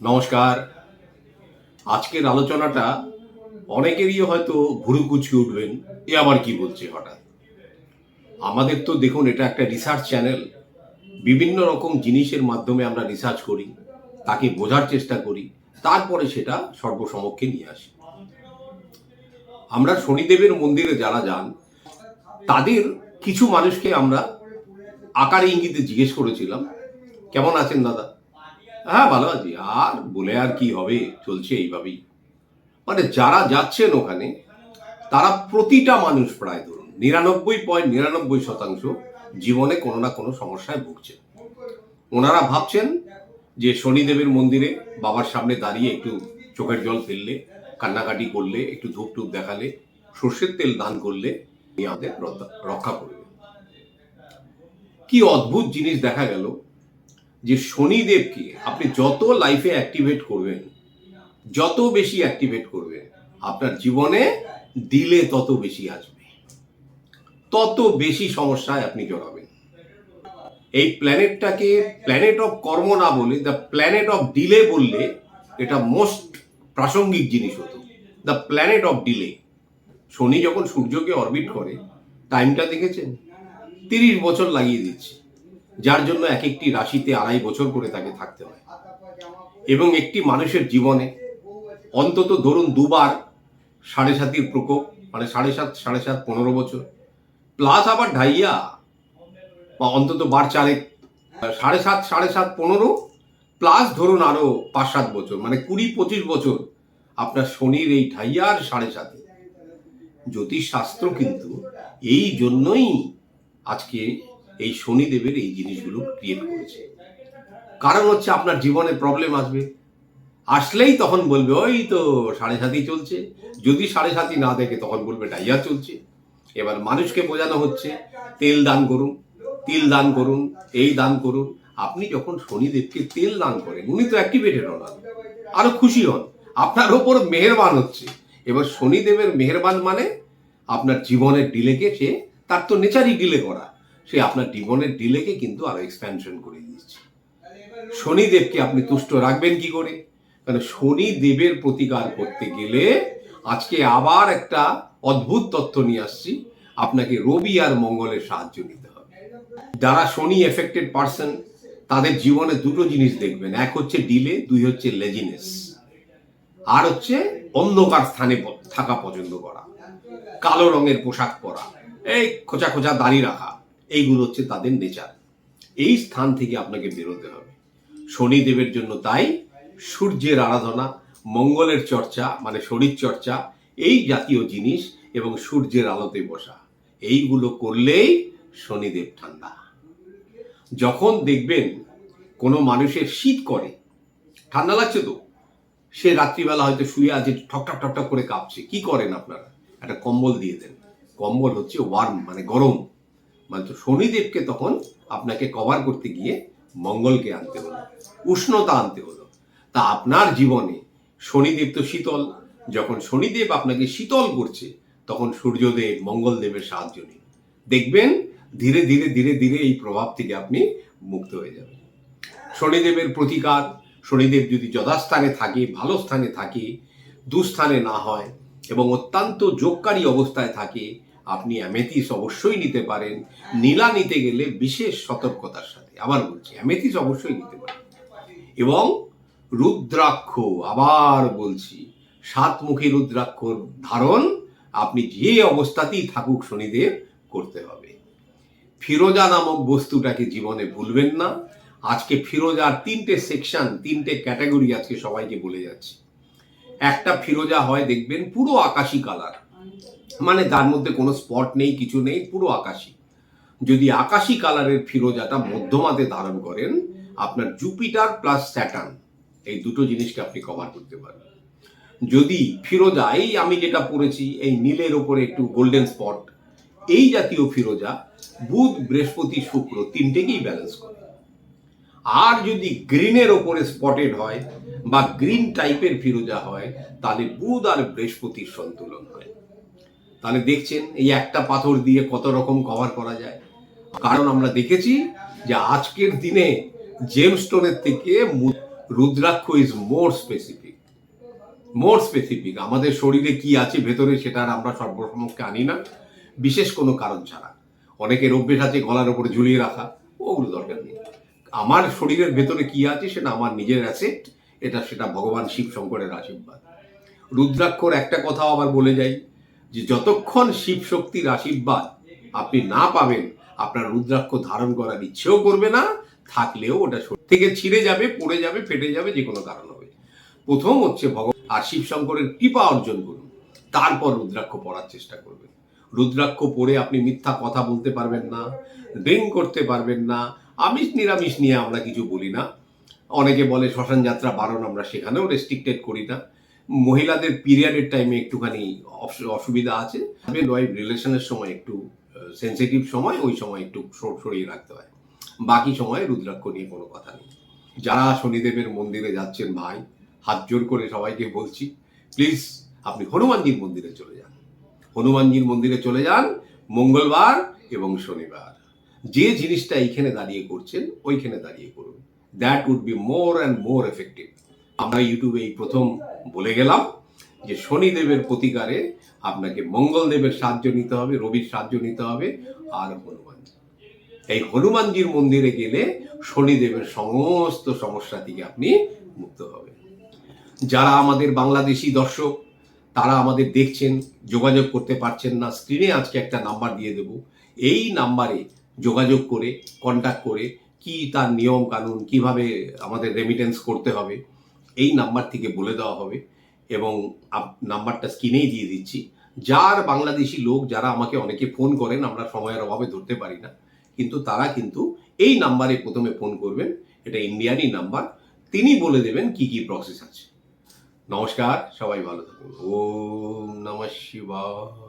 নমস্কার। আজকের আলোচনাটা অনেকেরই হয়তো ভুরু কুচকে উঠবেন, এ আবার কি বলছে হঠাৎ? আমাদের তো দেখুন, এটা একটা রিসার্চ চ্যানেল বিভিন্ন রকম জিনিসের মাধ্যমে আমরা রিসার্চ করি, তাকে বোঝার চেষ্টা করি, তারপরে সেটা সর্বসমক্ষে নিয়ে আসি। আমরা শনিদেবের মন্দিরে যারা যান, তাদের কিছু মানুষকে আমরা আকারে ইঙ্গিতে জিজ্ঞেস করেছিলাম, কেমন আছেন দাদা? হ্যাঁ ভালো আছি। আর বলে আর কি হবে? চলছে এইভাবেই। মানে যারা যাচ্ছেন ওখানে, তারা প্রতিটা মানুষ প্রায় ধরুন, নিরানব্বই পয়েন্ট নিরানব্বই শতাংশ জীবনে কোনো না কোনো সমস্যায় ভুগছেন। ওনারা ভাবছেন যে শনিদেবের মন্দিরে বাবার সামনে দাঁড়িয়ে একটু চোখের জল ফেললে, কান্নাকাটি করলে, একটু ধূপ টুপ দেখালে, সর্ষের তেল দান করলে আমাদের রক্ষা করবে। কি অদ্ভুত জিনিস দেখা গেল। যে শনিদেবকে আপনি যত লাইফে অ্যাক্টিভেট করবেন, যত বেশি অ্যাক্টিভেট করবেন, আপনার জীবনে দিলে তত বেশি আসবে। তত বেশি সমস্যায় আপনি জড়াবেন। এই প্ল্যানেটটাকে প্ল্যানেট অফ কর্ম না বলে দ্য প্ল্যানেট অফ ডিলে বললে এটা মোস্ট প্রাসঙ্গিক জিনিস হতো। The planet of delay Shani যখন সূর্যকে অরবিট করে টাইমটা দেখেছেন? তিরিশ বছর লাগিয়ে দিচ্ছে। যার জন্য এক একটি রাশিতে আড়াই বছর করে তাকে থাকতে হয়। এবং একটি মানুষের জীবনে অন্তত ধরুন দুবার সাড়ে সাতির প্রকোপ মানে সাড়ে সাত সাড়ে সাত, পনেরো বছর প্লাস আবার ঢাইয়া বা অন্তত বার চারেক, সাড়ে সাত সাড়ে সাত, পনেরো প্লাস ধরুন আরও পাঁচ, সাত বছর মানে কুড়ি, পঁচিশ বছর আপনার শনির এই ঢাইয়ার সাড়ে সাতে। জ্যোতিষ শাস্ত্র কিন্তু এই জন্যই আজকে এই শনিদেবের এই জিনিসগুলো ক্রিয়েট করেছে। কারণ হচ্ছে আপনার জীবনে প্রবলেম আসবে। আসলেই তখন বলবে, ওই তো সাড়ে সাতই চলছে। যদি সাড়ে সাতই না দেখে তখন বলবে ডাইয়া চলছে। এবার মানুষকে বোঝানো হচ্ছে, তেল দান করুন, তিল দান করুন, এই দান করুন। আপনি যখন শনিদেবকে তেল দান করেন, উনি তো অ্যাক্টিভেটেড হন আরও খুশি হন। আপনার ওপর মেহেরবান হচ্ছে। এবার শনিদেবের মেহেরবান মানে আপনার জীবনের ডিলেকে সে, তার তো নেচারই ডিলে করা। সে আপনার জীবনের ডিলেকে কিন্তু আরও এক্সপ্যানশন করে দিচ্ছে শনিদেবকে আপনি তুষ্ট রাখবেন কি করে? কারণ শনি দেবের প্রতিকার করতে গেলে আজকে আবার একটা অদ্ভুত তথ্য নিয়ে আসছি। আপনাকে রবি আর মঙ্গলের সাহায্য নিতে হবে। যারা শনি এফেক্টেড পার্সন তাদের জীবনে দুটো জিনিস দেখবেন। এক হচ্ছে ডিলে দুই হচ্ছে লেজিনেস আর হচ্ছে অন্ধকার স্থানে থাকা পছন্দ করা। কালো রঙের পোশাক পরা। এই খোঁচা খোঁচা দাড়ি রাখা। এইগুলো হচ্ছে তাদের নেচার। এই স্থান থেকে আপনাকে বেরোতে হবে। শনিদেবের জন্য তাই সূর্যের আরাধনা, মঙ্গলের চর্চা মানে শরীর চর্চা, এই জাতীয় জিনিস এবং সূর্যের আলোতে বসা, এইগুলো করলেই শনিদেব ঠান্ডা। যখন দেখবেন কোনো মানুষের শীত করে, ঠান্ডা লাগছে তো, সে রাত্রিবেলা হয়তো শুয়ে আছে ঠকঠক ঠকঠক করে কাঁপছে। কি করেন আপনারা? একটা কম্বল দিয়ে দেন। কম্বল হচ্ছে ওয়ার্ম মানে গরম। মানে শনিদেবকে তখন আপনাকে কভার করতে গিয়ে মঙ্গলকে আনতে হলো, উষ্ণতা আনতে হলো। তা আপনার জীবনে শনিদেব তো শীতল, যখন শনিদেব আপনাকে শীতল করছে, তখন সূর্যদেব মঙ্গলদেবের সাহায্য নিন। দেখবেন ধীরে ধীরে ধীরে ধীরে এই প্রভাব থেকে আপনি মুক্ত হয়ে যাবেন। শনিদেবের প্রতিকার, শনিদেব যদি যথাস্থানে থাকে, ভালো স্থানে থাকে, দুস্থানে না হয় এবং অত্যন্ত যোগকারী অবস্থায় থাকে আপনি অ্যামেথিস অবশ্যই নিতে পারেন। নীলা নিতে গেলে বিশেষ সতর্কতার সাথে, আবার বলছি অ্যামেথিস অবশ্যই নিতে পারেন। এবং রুদ্রাক্ষ, আবার বলছি, সাতমুখী রুদ্রাক্ষর ধারণ আপনি যে অবস্থাতেই থাকুক শনিদেব করতে হবে। ফিরোজা নামক বস্তুটাকে জীবনে ভুলবেন না। আজকে ফিরোজার তিনটে সেকশন তিনটে ক্যাটাগরি আজকে সবাইকে বলে যাচ্ছে। একটা ফিরোজা হয়, দেখবেন পুরো আকাশি কালার মানে তার মধ্যে কোনো স্পট নেই, কিছু নেই, পুরো আকাশি যদি আকাশি কালারের ফিরোজাটা মধ্যমাতে ধারণ করেন, আপনার জুপিটার প্লাস স্যাটার্ন এই দুটো জিনিসকে আপনি কভার করতে পারবেন যদি ফিরোজা এই আমি যেটা পড়েছি, এই নীলের ওপরে একটু গোল্ডেন স্পট এই জাতীয় ফিরোজা বুধ, বৃহস্পতি, শুক্র তিনটেকেই ব্যালেন্স করে। আর যদি গ্রিনের ওপরে স্পটেড হয় বা গ্রিন টাইপের ফিরোজা হয়, তাহলে বুধ আর বৃহস্পতির সন্তুলন হয়। তাহলে দেখছেন এই একটা পাথর দিয়ে কত রকম কভার করা যায়। কারণ আমরা দেখেছি যে আজকের দিনে জেমস্টোনের থেকে rudraksha is more specific more specific আমাদের শরীরে কি আছে ভেতরে সেটা আমরা সর্বসমক্ষে আনি না। বিশেষ কোনো কারণ ছাড়া। অনেকের অভ্যেস আছে গলার উপরে ঝুলিয়ে রাখা। ওগুলো দরকার নেই। আমার শরীরের ভেতরে কি আছে সেটা আমার নিজের অ্যাসেট এটা সেটা ভগবান শিব শঙ্করের আশীর্বাদ। রুদ্রাক্ষর একটা কথা আবার বলে যাই। যে যতক্ষণ শিব শক্তির আশীর্বাদ আপনি না পাবেন, আপনার রুদ্রাক্ষ ধারণ করার ইচ্ছেও করবে না, থাকলেও ওটা থেকে ছিঁড়ে যাবে, পড়ে যাবে, ফেটে যাবে, যে কোনো কারণ হবে। প্রথম হচ্ছে ভগবান আর শিব শঙ্করের কৃপা অর্জন করুন। তারপর রুদ্রাক্ষ পড়ার চেষ্টা করবেন। রুদ্রাক্ষ পড়ে আপনি মিথ্যা কথা বলতে পারবেন না ড্রিঙ্ক করতে পারবেন না, আমিষ নিরামিষ নিয়ে আমরা কিছু বলি না। অনেকে বলে শ্মশান যাত্রা বারণ, আমরা সেখানেও রেস্ট্রিক্টেড করি না। মহিলাদের পিরিয়ডের টাইমে একটুখানি অস- অসুবিধা আছে। ওয়াইফ রিলেশনের সময় একটু সেন্সিটিভ সময়, ওই সময় একটু সর- সরিয়ে রাখতে হয়। বাকি সময় রুদ্রাক্ষ নিয়ে কোনো কথা নেই। যারা শনিদেবের মন্দিরে যাচ্ছেন ভাই, হাত জোর করে সবাইকে বলছি প্লিজ আপনি হনুমানজির মন্দিরে চলে যান। হনুমানজির মন্দিরে চলে যান মঙ্গলবার এবং শনিবার। যে জিনিসটা এইখানে দাঁড়িয়ে করছেন, ওইখানে দাঁড়িয়ে করুন। That would be more and more effective আমরা ইউটিউবে এই প্রথম বলে গেলাম যে শনিদেবের প্রতিকারে আপনাকে মঙ্গলদেবের সাহায্য নিতে হবে, রবির সাহায্য নিতে হবে আর হনুমানজি। এই হনুমানজির মন্দিরে গেলে শনিদেবের সমস্ত সমস্যা থেকে আপনি মুক্ত হবেন। যারা আমাদের বাংলাদেশি দর্শক, তারা আমাদের দেখছেন, যোগাযোগ করতে পারছেন না, স্ক্রিনে আজকে একটা নাম্বার দিয়ে দেব। এই নাম্বারে যোগাযোগ করে কন্ট্যাক্ট করে কি তার নিয়ম কানুন, কীভাবে আমাদের রেমিটেন্স করতে হবে এই নাম্বার থেকে বলে দেওয়া হবে এবং নাম্বারটা স্ক্রিনেই দিয়ে দিচ্ছি। যার বাংলাদেশি লোক যারা আমাকে অনেকে ফোন করেন, আমরা সময়ের অভাবে ধরতে পারি না, কিন্তু তারা কিন্তু এই নাম্বারে প্রথমে ফোন করবেন। এটা ইন্ডিয়ানই নাম্বার। তিনি বলে দেবেন কি কি প্রসেস আছে। নমস্কার, সবাই ভালো থাকুন। ওম নমঃ শিবায়।